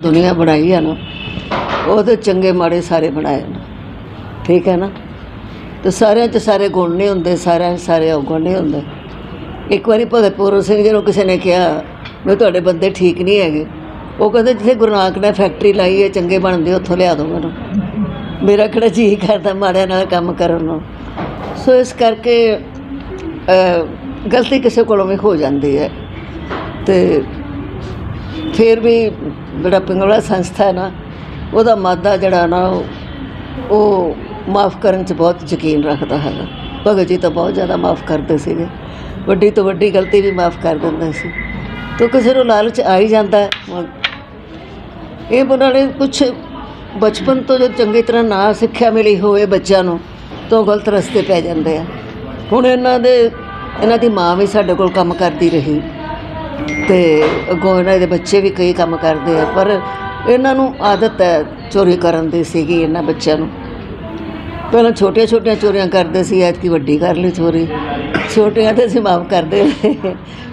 ਦੁਨੀਆ ਬਣਾਈ ਆ ਨਾ, ਉਹਦੇ ਚੰਗੇ ਮਾੜੇ ਸਾਰੇ ਬਣਾਏ ਨੇ। ਠੀਕ ਹੈ ਨਾ? ਤੇ ਸਾਰਿਆਂ 'ਚ ਸਾਰੇ ਗੁਣ ਨਹੀਂ ਹੁੰਦੇ, ਸਾਰਿਆਂ 'ਚ ਸਾਰੇ ਔਗੁਣ ਨਹੀਂ ਹੁੰਦੇ। ਇੱਕ ਵਾਰੀ ਭਗਤ ਪੂਰਨ ਸਿੰਘ ਜੀ ਨੂੰ ਕਿਸੇ ਨੇ ਕਿਹਾ ਵੀ ਤੁਹਾਡੇ ਬੰਦੇ ਠੀਕ ਨਹੀਂ ਹੈਗੇ। ਉਹ ਕਹਿੰਦੇ, ਜਿੱਥੇ ਗੁਰੂ ਨਾਨਕ ਨੇ ਫੈਕਟਰੀ ਲਾਈ ਹੈ, ਚੰਗੇ ਬਣਦੇ ਉੱਥੋਂ ਲਿਆ ਦਿਓ ਮੈਨੂੰ। ਮੇਰਾ ਕਿਹੜਾ ਜੀ ਕਰਦਾ ਮਾੜਿਆਂ ਨਾਲ ਕੰਮ ਕਰਨ ਨੂੰ? ਸੋ ਇਸ ਕਰਕੇ ਗਲਤੀ ਕਿਸੇ ਕੋਲੋਂ ਵੀ ਹੋ ਜਾਂਦੀ ਹੈ। ਤੇ ਫਿਰ ਵੀ ਜਿਹੜਾ ਪਿੰਗਲਾ ਸੰਸਥਾ ਹੈ ਨਾ, ਉਹਦਾ ਮਾਦਾ ਜਿਹੜਾ ਨਾ, ਉਹ- ਉਹ ਮਾਫ ਕਰਨ 'ਚ ਬਹੁਤ ਯਕੀਨ ਰੱਖਦਾ ਹੈਗਾ। ਭਗਤ ਜੀ ਤਾਂ ਬਹੁਤ ਜ਼ਿਆਦਾ ਮਾਫ ਕਰਦੇ ਸੀਗੇ। ਵੱਡੀ ਤੋਂ ਵੱਡੀ ਗਲਤੀ ਵੀ ਮਾਫ ਕਰ ਦਿੰਦੇ ਸੀ। ਤੋ ਕਿਸੇ ਨੂੰ ਲਾਲਚ ਆ ਹੀ ਜਾਂਦਾ ਹੈ। ਇਹ ਉਹਨਾਂ ਨੇ ਕੁਛ ਬਚਪਨ ਤੋਂ ਜੋ ਚੰਗੀ ਤਰ੍ਹਾਂ ਨਾ ਸਿੱਖਿਆ ਮਿਲੀ ਹੋਵੇ ਬੱਚਿਆਂ ਨੂੰ, ਤਾਂ ਉਹ ਗਲਤ ਰਸਤੇ ਪੈ ਜਾਂਦੇ ਆ। ਹੁਣ ਇਹਨਾਂ ਦੇ, ਇਹਨਾਂ ਦੀ ਮਾਂ ਵੀ ਸਾਡੇ ਕੋਲ ਕੰਮ ਕਰਦੀ ਰਹੀ। ਤੇ ਅੱਗੋਂ ਇਹਨਾਂ ਦੇ ਬੱਚੇ ਵੀ ਕਈ ਕੰਮ ਕਰਦੇ ਆ, ਪਰ ਇਹਨਾਂ ਨੂੰ ਆਦਤ ਹੈ ਚੋਰੀ ਕਰਨ ਦੀ ਸੀਗੀ ਇਹਨਾਂ ਬੱਚਿਆਂ ਨੂੰ। ਪਹਿਲਾਂ ਛੋਟੀਆਂ ਛੋਟੀਆਂ ਚੋਰੀਆਂ ਕਰਦੇ ਸੀ, ਐਤਕੀ ਵੱਡੀ ਕਰ ਲਈ ਚੋਰੀ। ਛੋਟੀਆਂ ਤੇ ਅਸੀਂ ਮਾਫ ਕਰਦੇ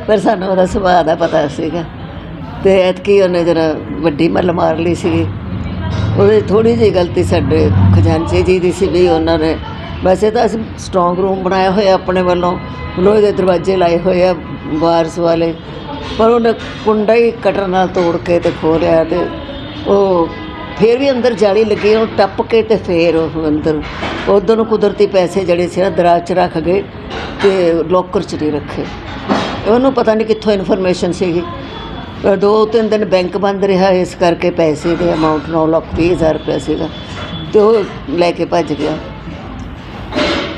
ਪਰ ਸਾਨੂੰ ਉਹਦਾ ਸੁਭਾਅ ਦਾ ਪਤਾ ਸੀਗਾ। ਤੇ ਐਤਕੀ ਉਹਨੇ ਜਰਾ ਵੱਡੀ ਮੱਲ ਮਾਰ ਲਈ ਸੀ ਉਹਦੇ ਥੋੜੀ ਜਿਹੀ ਗਲਤੀ ਸਾਡੇ ਖਜ਼ਾਨਚੀ ਜੀ ਦੀ ਸੀ ਵੀ ਉਹਨਾਂ ਨੇ, ਵੈਸੇ ਤਾਂ ਅਸੀਂ ਸਟਰੋਂਗ ਰੂਮ ਬਣਾਇਆ ਹੋਇਆ ਆਪਣੇ ਵੱਲੋਂ, ਲੋਹੇ ਦੇ ਦਰਵਾਜ਼ੇ ਲਾਏ ਹੋਏ ਆ ਬਾਰਸ ਵਾਲੇ। ਪਰ ਉਹਨੇ ਕੁੰਡਾ ਹੀ ਕਟਰ ਨਾਲ ਤੋੜ ਕੇ ਤੇ ਖੋਲਿਆ ਤੇ ਉਹ ਫੇਰ ਵੀ ਅੰਦਰ ਜਾਲੀ ਲੱਗੀ ਉਹ ਟੱਪ ਕੇ ਤੇ ਫੇਰ ਉਹ ਅੰਦਰ ਉਦੋਂ ਨੂੰ ਕੁਦਰਤੀ ਪੈਸੇ ਜਿਹੜੇ ਸੀ ਨਾ ਦਰਾਜ 'ਚ ਰੱਖ ਗਏ ਤੇ ਲੋਕਰ 'ਚ ਨਹੀਂ ਰੱਖੇ। ਉਹਨੂੰ ਪਤਾ ਨਹੀਂ ਕਿੱਥੋਂ ਇਨਫੋਰਮੇਸ਼ਨ ਸੀਗੀ। ਦੋ ਤਿੰਨ ਦਿਨ ਬੈਂਕ ਬੰਦ ਰਿਹਾ, ਇਸ ਕਰਕੇ ਪੈਸੇ ਦੇ ਅਮਾਉਂਟ 9 ਲੱਖ ਵੀਹ ਹਜ਼ਾਰ ਰੁਪਏ ਸੀਗਾ ਤੇ ਉਹ ਲੈ ਕੇ ਭੱਜ ਗਿਆ।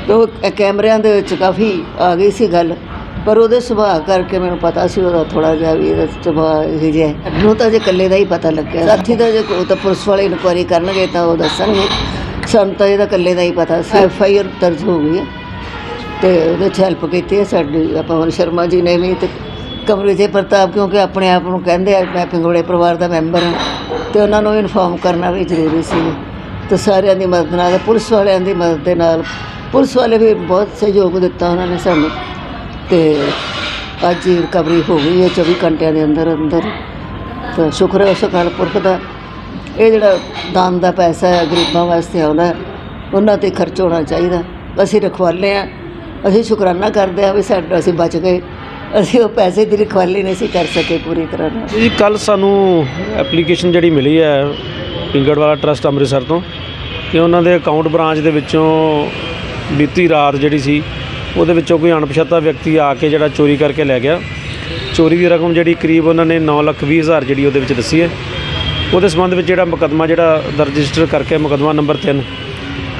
ਤੇ ਉਹ ਕੈਮਰਿਆਂ ਦੇ ਵਿੱਚ ਕਾਫੀ ਆ ਗਈ ਸੀ ਗੱਲ। ਪਰ ਉਹਦੇ ਸੁਭਾਅ ਕਰਕੇ ਮੈਨੂੰ ਪਤਾ ਸੀ ਉਹਦਾ ਥੋੜਾ ਜਿਹਾ ਵੀ ਇਹਦਾ ਸੁਭਾਅ ਇਹ ਜਿਹਾ ਹੈ। ਨੂੰ ਤਾਂ ਜੇ ਇਕੱਲੇ ਦਾ ਹੀ ਪਤਾ ਲੱਗਿਆ। ਸਾਥੀ ਦਾ ਜੇ ਉਹ ਤਾਂ ਪੁਲਿਸ ਵਾਲੇ ਇਨਕੁਆਇਰੀ ਕਰਨਗੇ ਤਾਂ ਉਹ ਦੱਸਣਗੇ। ਸਾਨੂੰ ਤਾਂ ਇਹਦਾ ਇਕੱਲੇ ਦਾ ਹੀ ਪਤਾ। ਸੀ ਐਫ ਆਈ ਆਰ ਦਰਜ ਹੋ ਗਈ ਹੈ। ਤੇ ਉਹਦੇ 'ਚ ਹੈਲਪ ਕੀਤੀ ਹੈ ਸਾਡੀ ਪਵਨ ਸ਼ਰਮਾ ਜੀ ਨੇ ਵੀ ਤੇ ਕਮਰੇ ਜੇ ਪ੍ਰਤਾਪ ਕਿਉਂਕਿ ਆਪਣੇ ਆਪ ਨੂੰ ਕਹਿੰਦੇ ਆ ਮੈਂ ਪਿੰਗੋੜੇ ਪਰਿਵਾਰ ਦਾ ਮੈਂਬਰ ਹਾਂ। ਤੇ ਉਹਨਾਂ ਨੂੰ ਇਨਫੋਰਮ ਕਰਨਾ ਵੀ ਜ਼ਰੂਰੀ ਸੀ। ਤੇ ਸਾਰਿਆਂ ਦੀ ਮਦਦ ਨਾਲ ਪੁਲਿਸ ਵਾਲਿਆਂ ਦੀ ਮਦਦ ਦੇ ਨਾਲ ਪੁਲਿਸ ਵਾਲੇ ਵੀ ਬਹੁਤ ਸਹਿਯੋਗ ਦਿੱਤਾ ਉਹਨਾਂ ਨੇ ਸਾਨੂੰ। ਤੇ ਅੱਜ ਹੀ ਰਿਕਵਰੀ ਹੋ ਗਈ ਹੈ 24 ਘੰਟਿਆਂ ਦੇ ਅੰਦਰ ਅੰਦਰ। ਤਾਂ ਸ਼ੁਕਰ ਹੈ ਉਸ ਅਕਾਲ ਪੁਰਖ ਦਾ। ਇਹ ਜਿਹੜਾ ਦਾਨ ਦਾ ਪੈਸਾ ਹੈ, ਗਰੀਬਾਂ ਵਾਸਤੇ ਆਉਂਦਾ ਉਹਨਾਂ ਤੇ ਖਰਚ ਹੋਣਾ ਚਾਹੀਦਾ। ਅਸੀਂ ਰਖਵਾਲੇ ਆ ਅਸੀਂ ਸ਼ੁਕਰਾਨਾ ਕਰਦੇ ਆ ਵੀ ਸਾਡਾ ਅਸੀਂ ਬਚ ਗਏ। ਅਸੀਂ ਉਹ ਪੈਸੇ ਦੀ ਰਖਵਾਲੀ ਨਹੀਂ ਸੀ ਕਰ ਸਕੇ ਪੂਰੀ ਤਰ੍ਹਾਂ ਨਾਲ। ਜੀ, ਕੱਲ ਸਾਨੂੰ ਐਪਲੀਕੇਸ਼ਨ ਜਿਹੜੀ ਮਿਲੀ ਹੈ, ਪਿੰਗੜਵਾਲਾ ਟਰਸਟ ਅੰਮ੍ਰਿਤਸਰ ਤੋਂ ਕਿ ਉਹਨਾਂ ਦੇ ਅਕਾਊਂਟ ਬ੍ਰਾਂਚ ਦੇ ਵਿੱਚੋਂ ਬੀਤੀ ਰਾਤ ਜਿਹੜੀ ਸੀ ਉਹਦੇ ਵਿੱਚੋਂ ਕੋਈ ਅਣਪਛਾਤਾ ਵਿਅਕਤੀ ਆ ਕੇ ਜਿਹੜਾ ਚੋਰੀ ਕਰਕੇ ਲੈ ਗਿਆ। ਚੋਰੀ ਦੀ ਰਕਮ ਜਿਹੜੀ ਕਰੀਬ ਉਹਨਾਂ ਨੇ 9 ਲੱਖ ਵੀਹ ਹਜ਼ਾਰ ਜਿਹੜੀ ਉਹਦੇ ਵਿੱਚ ਦੱਸੀ ਹੈ। ਉਹਦੇ ਸੰਬੰਧ ਵਿੱਚ ਜਿਹੜਾ ਮੁਕੱਦਮਾ ਜਿਹੜਾ ਦਰਜ ਰਜਿਸਟਰ ਕਰਕੇ ਮੁਕੱਦਮਾ ਨੰਬਰ 3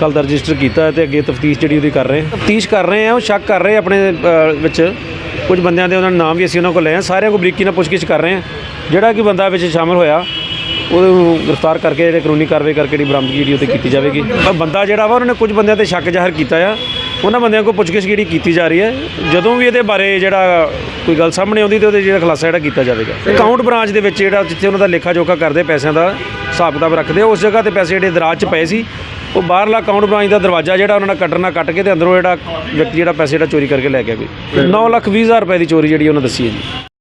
ਕੱਲ ਦਾ ਰਜਿਸਟਰ ਕੀਤਾ ਹੈ ਤੇ ਅੱਗੇ ਤਫਤੀਸ਼ ਜਿਹੜੀ ਉਹਦੀ ਕਰ ਰਹੇ ਹਾਂ। ਤਫਤੀਸ਼ ਕਰ ਰਹੇ ਆ ਉਹ ਸ਼ੱਕ ਕਰ ਰਹੇ ਆਪਣੇ ਵਿੱਚ। ਕੁਝ ਬੰਦਿਆਂ ਦੇ ਉਹਨਾਂ ਦੇ ਨਾਮ ਵੀ ਅਸੀਂ ਉਹਨਾਂ ਕੋਲ ਲਏ ਆ ਸਾਰਿਆਂ ਕੋਲ ਬਰੀਕੀ ਨਾਲ ਪੁੱਛਗਿੱਛ ਕਰ ਰਹੇ ਹਾਂ। ਜਿਹੜਾ ਕਿ ਬੰਦਾ ਵਿੱਚ ਸ਼ਾਮਲ ਹੋਇਆ, ਉਹਨੂੰ ਗ੍ਰਿਫਤਾਰ ਕਰਕੇ ਜਿਹੜੇ ਕਾਨੂੰਨੀ ਕਾਰਵਾਈ ਕਰਕੇ ਜਿਹੜੀ ਬਰਾਮਦਗੀ ਜਿਹੜੀ ਉਹ 'ਤੇ ਕੀਤੀ ਜਾਵੇਗੀ। ਬੰਦਾ ਜਿਹੜਾ ਵਾ, ਉਹਨਾਂ ਨੇ ਕੁਝ ਬੰਦਿਆਂ ਤੇ ਸ਼ੱਕ ਜ਼ਾਹਰ ਕੀਤਾ ਆ। ਉਹਨਾਂ ਬੰਦਿਆਂ ਕੋਲ ਪੁੱਛਗਿੱਛ ਜਿਹੜੀ ਕੀਤੀ ਜਾ ਰਹੀ ਹੈ, ਜਦੋਂ ਵੀ ਇਹਦੇ ਬਾਰੇ ਜਿਹੜਾ ਕੋਈ ਗੱਲ ਸਾਹਮਣੇ ਆਉਂਦੀ ਤੇ ਉਹਦੇ ਜਿਹੜਾ ਖੁਲਾਸਾ ਜਿਹੜਾ ਕੀਤਾ ਜਾਵੇਗਾ। ਅਕਾਊਂਟ ਬ੍ਰਾਂਚ ਦੇ ਵਿੱਚ ਜਿਹੜਾ ਜਿੱਥੇ ਉਹਨਾਂ ਦਾ ਲੇਖਾ ਜੋਖਾ ਕਰਦੇ ਪੈਸਿਆਂ ਦਾ ਹਿਸਾਬ ਕਿਤਾਬ ਰੱਖਦੇ ਉਸ ਜਗ੍ਹਾ ਤੇ ਪੈਸੇ ਜਿਹੜੇ ਦਰਾਜ 'ਚ ਪਏ ਸੀ, ਉਹ ਬਾਹਰਲਾ ਅਕਾਊਂਟ ਬ੍ਰਾਂਚ ਦਾ ਦਰਵਾਜ਼ਾ ਜਿਹੜਾ ਉਹਨਾਂ ਨੇ ਕੱਟਣਾ ਕੱਟ ਕੇ ਤੇ ਅੰਦਰੋਂ ਜਿਹੜਾ ਵਿਅਕਤੀ ਜਿਹੜਾ ਪੈਸੇ ਜਿਹੜਾ ਚੋਰੀ ਕਰਕੇ ਲੈ ਗਿਆ ਕੋਈ 9 ਲੱਖ 20 ਹਜ਼ਾਰ ਰੁਪਏ ਦੀ ਚੋਰੀ ਜਿਹੜੀ ਉਹਨਾਂ ਦੱਸੀ ਹੈ ਜੀ।